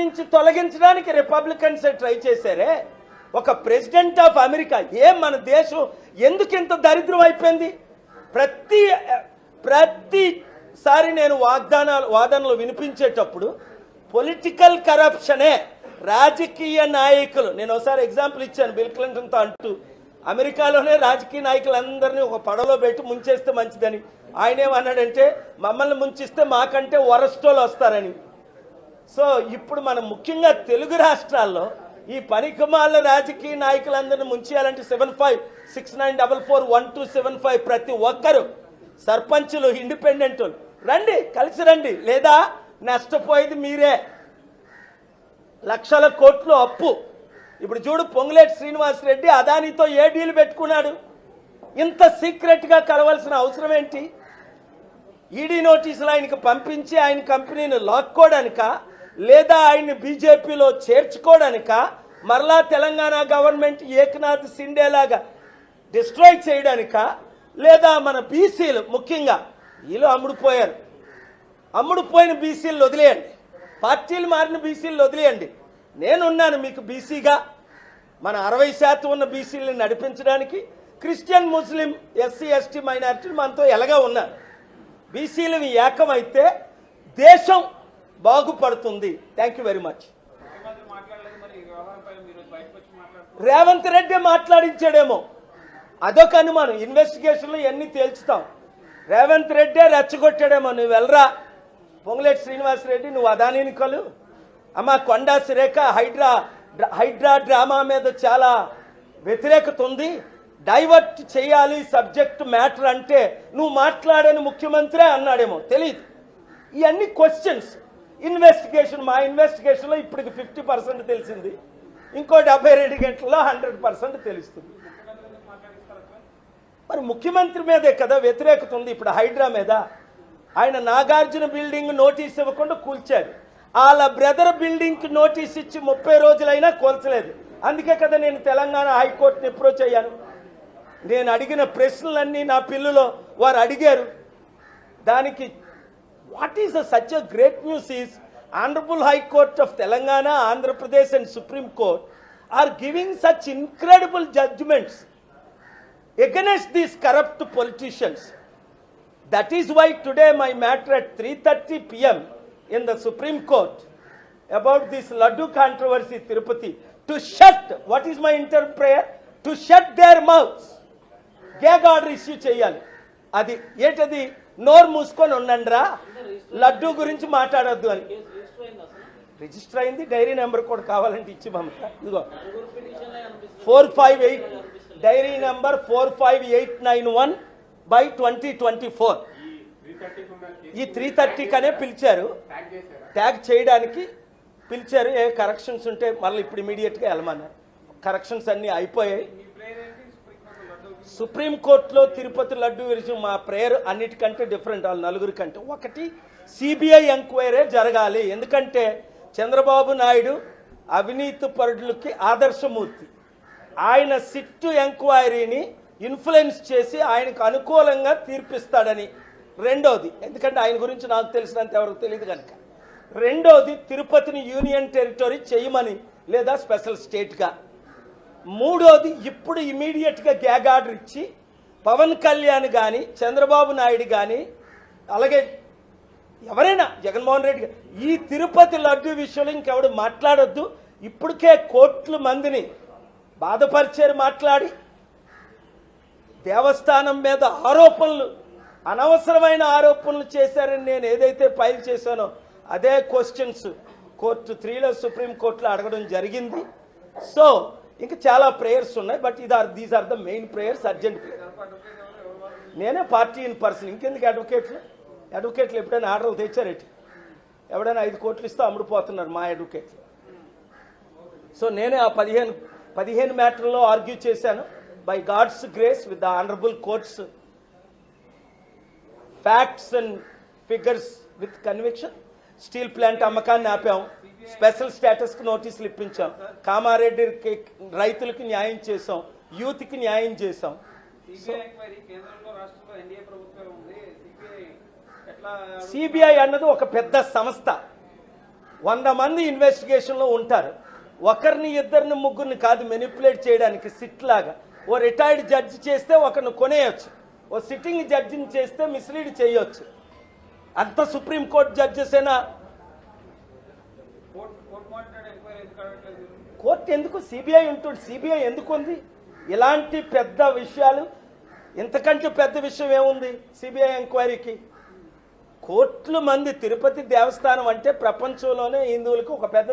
నుంచి తొలగించడానికి Republicans try చేశారే. ఒక ప్రెసిడెంట్ ఆఫ్ అమెరికా ఏం మన దేశం ఎందుకు ఇంత దరిద్రం అయిపోయింది? ప్రతి ప్రతిసారి నేను వాగ్దానాలు వాదనలు వినిపించేటప్పుడు పొలిటికల్ కరప్షనే రాజకీయ నాయకులు నేను ఒకసారి ఎగ్జాంపుల్ ఇచ్చాను బిల్ క్లింటన్తో అంటూ అమెరికాలోనే రాజకీయ నాయకులందరినీ ఒక పడవలో పెట్టి ముంచేస్తే మంచిదని. ఆయన ఏమన్నాడంటే మమ్మల్ని ముంచిస్తే మాకంటే వరస్టోలు వస్తారని. సో ఇప్పుడు మనం ముఖ్యంగా తెలుగు రాష్ట్రాల్లో ఈ పనికిమాల రాజకీయ నాయకులందరినీ ముంచేయాలంటే seven five six nine double four one two seven five ప్రతి ఒక్కరు సర్పంచులు ఇండిపెండెంట్ రండి కలిసి రండి. లేదా నష్టపోయేది మీరే. లక్షల కోట్లు అప్పు. ఇప్పుడు చూడు పొంగులేటి శ్రీనివాస్ రెడ్డి అదానితో ఏ డీల్ పెట్టుకున్నాడు? ఇంత సీక్రెట్గా కలవాల్సిన అవసరం ఏంటి? ఈడీ నోటీసులు ఆయనకు పంపించి ఆయన కంపెనీని లాక్కోడానిక? లేదా ఆయన్ని బీజేపీలో చేర్చుకోవడానిక మరలా తెలంగాణ గవర్నమెంట్ ఏకనాథ్ సిండేలాగా డిస్ట్రాయ్ చేయడానిక? లేదా మన బీసీలు ముఖ్యంగా వీళ్ళు అమ్ముడుపోయారు. అమ్ముడుపోయిన బీసీలు వదిలేయండి. పార్టీలు మారిన బీసీలు వదిలేయండి. నేనున్నాను మీకు బీసీగా. మన అరవై శాతం ఉన్న బీసీలను నడిపించడానికి క్రిస్టియన్ ముస్లిం ఎస్సీ ఎస్టీ మైనారిటీలు మనతో ఎలాగా ఉన్నారు? బీసీలు ఏకమైతే దేశం బాగుపడుతుంది. Thank you very much Revanth Reddy మాట్లాడించాడేమో. అదొక అనుమానం. ఇన్వెస్టిగేషన్లో ఎన్ని తేల్చుతాం. రేవంత్ రెడ్డే రెచ్చగొట్టాడేమో. నువ్వు వెళ్ళరా? పొంగులేటి శ్రీనివాస్ రెడ్డి నువ్వు అదానిని కలు అమ్మ కొండా సురేఖ హైడ్రా హైడ్రా డ్రామా మీద చాలా వ్యతిరేకత ఉంది. డైవర్ట్ చేయాలి సబ్జెక్ట్ మ్యాటర్ అంటే నువ్వు మాట్లాడని ముఖ్యమంత్రే అన్నాడేమో. తెలియదు ఇవన్నీ క్వశ్చన్స్ ఇన్వెస్టిగేషన్ మా ఇన్వెస్టిగేషన్లో ఇప్పటికి ఫిఫ్టీ పర్సెంట్ తెలిసింది. ఇంకో డెబ్బై రెండు గంటల్లో హండ్రెడ్ పర్సెంట్ తెలుస్తుంది. మరి ముఖ్యమంత్రి మీదే కదా వ్యతిరేకత ఉంది ఇప్పుడు హైడ్రా మీద. ఆయన నాగార్జున బిల్డింగ్ నోటీస్ ఇవ్వకుండా కూల్చారు. వాళ్ళ బ్రదర్ బిల్డింగ్కి నోటీస్ ఇచ్చి ముప్పై రోజులైనా కూల్చలేదు. అందుకే కదా నేను తెలంగాణ హైకోర్టుని అప్రోచ్ అయ్యాను. నేను అడిగిన ప్రశ్నలన్నీ నా పిల్లులో వారు అడిగారు. దానికి what is such a great news is honourable high court of Telangana Andhra Pradesh and supreme court are giving such incredible judgements against these corrupt politicians that is why today my matter at three thirty PM in the supreme court about this laddu controversy Tirupati to shut what is my inter prayer to shut their mouths gag order issue చేయాలి. అది ఏంటది? నోరు మూసుకొని ఉండండి రా లడ్డు గురించి మాట్లాడొద్దు అని. రిజిస్టర్ అయింది డైరీ నెంబర్ కూడా కావాలంటే ఇచ్చి పంపుతా. ఇదిగో. Four five eight diary number four five eight nine one by twenty twenty four. ఈ త్రీ థర్టీకనే పిలిచారు. ట్యాగ్ చేయడానికి పిలిచారు. ఏ కరెక్షన్స్ ఉంటే మళ్ళీ ఇప్పుడు ఇమీడియట్గా వెళ్ళమన్నారు. కరెక్షన్స్ అన్నీ అయిపోయాయి. సుప్రీంకోర్టులో తిరుపతి లడ్డు విషయం మా ప్రేయర్ అన్నిటికంటే డిఫరెంట్. వాళ్ళ నలుగురి కంటే ఒకటి సిబిఐ ఎంక్వైరీ జరగాలి. ఎందుకంటే చంద్రబాబు నాయుడు అవినీతి పరుడులకి ఆదర్శమూర్తి. ఆయన సిట్టు ఎంక్వైరీని ఇన్ఫ్లుయెన్స్ చేసి ఆయనకు అనుకూలంగా తీర్పిస్తాడని. రెండోది ఎందుకంటే ఆయన గురించి నాకు తెలిసినంత ఎవరికి తెలియదు కనుక. రెండోది తిరుపతిని యూనియన్ టెరిటరీ చేయమని లేదా స్పెషల్ స్టేట్గా. మూడోది ఇప్పుడు ఇమీడియట్గా గ్యాగ్ ఆర్డర్ ఇచ్చి పవన్ కళ్యాణ్ కానీ చంద్రబాబు నాయుడు కానీ అలాగే ఎవరైనా జగన్మోహన్ రెడ్డి ఈ తిరుపతి లడ్డు విషయంలో ఇంకెవడు మాట్లాడొద్దు. ఇప్పటికే కోట్ల మందిని బాధపరిచారు మాట్లాడి. దేవస్థానం మీద ఆరోపణలు అనవసరమైన ఆరోపణలు చేశారని నేను ఏదైతే ఫైల్ చేశానో అదే క్వశ్చన్స్ కోర్టు త్రీలో సుప్రీం కోర్టులో అడగడం జరిగింది. సో ఇంకా చాలా ప్రేయర్స్ ఉన్నాయి బట్ ఇది are these are the main prayers urgent నేనే పార్టీ ఇన్ పర్సన్ ఇంకెందుకు అడ్వకేట్లు? అడ్వకేట్లు ఎప్పుడైనా ఆర్డర్లు తెచ్చారేటి? ఎవడైనా ఐదు కోట్లు ఇస్తే అమ్ముడుపోతున్నారు మా అడ్వకేట్లు. సో నేనే ఆ పదిహేను పదిహేను మ్యాటర్లో ఆర్గ్యూ చేశాను. By God's grace with the honourable courts facts and figures with conviction. Steel plant అమ్మకాన్ని ఆపాం. స్పెషల్ స్టేటస్కి నోటీసులు ఇప్పించాం. కామారెడ్డికి రైతులకు న్యాయం చేసాం యూత్కి న్యాయం చేసాం సిబిఐ ఎంక్వైరీ కేంద్రంలో రాష్ట్రంలో ఎన్డీఏ ప్రభుత్వం ఉంది సిబిఐ ఎట్లా సిబిఐ అన్నది ఒక పెద్ద సంస్థ. వంద మంది ఇన్వెస్టిగేషన్లో ఉంటారు. ఒకరిని ఇద్దరిని ముగ్గురిని కాదు మెనిపులేట్ చేయడానికి సిట్ లాగా. ఓ రిటైర్డ్ జడ్జి చేస్తే ఒకరిని కొనేయచ్చు. ఓ సిట్టింగ్ జడ్జిని చేస్తే మిస్లీడ్ చేయొచ్చు. అంత సుప్రీంకోర్టు ఎందుకు? అడగట్లేదు కోర్టు ఎందుకు సిబిఐ ఉంటుంది సిబిఐ ఎందుకు ఉంది? ఇలాంటి పెద్ద విషయాలు ఇంతకంటే పెద్ద విషయం ఏముంది? సిబిఐ ఎంక్వైరీకి కోట్ల మంది తిరుపతి దేవస్థానం అంటే ప్రపంచంలోనే హిందువులకు ఒక పెద్ద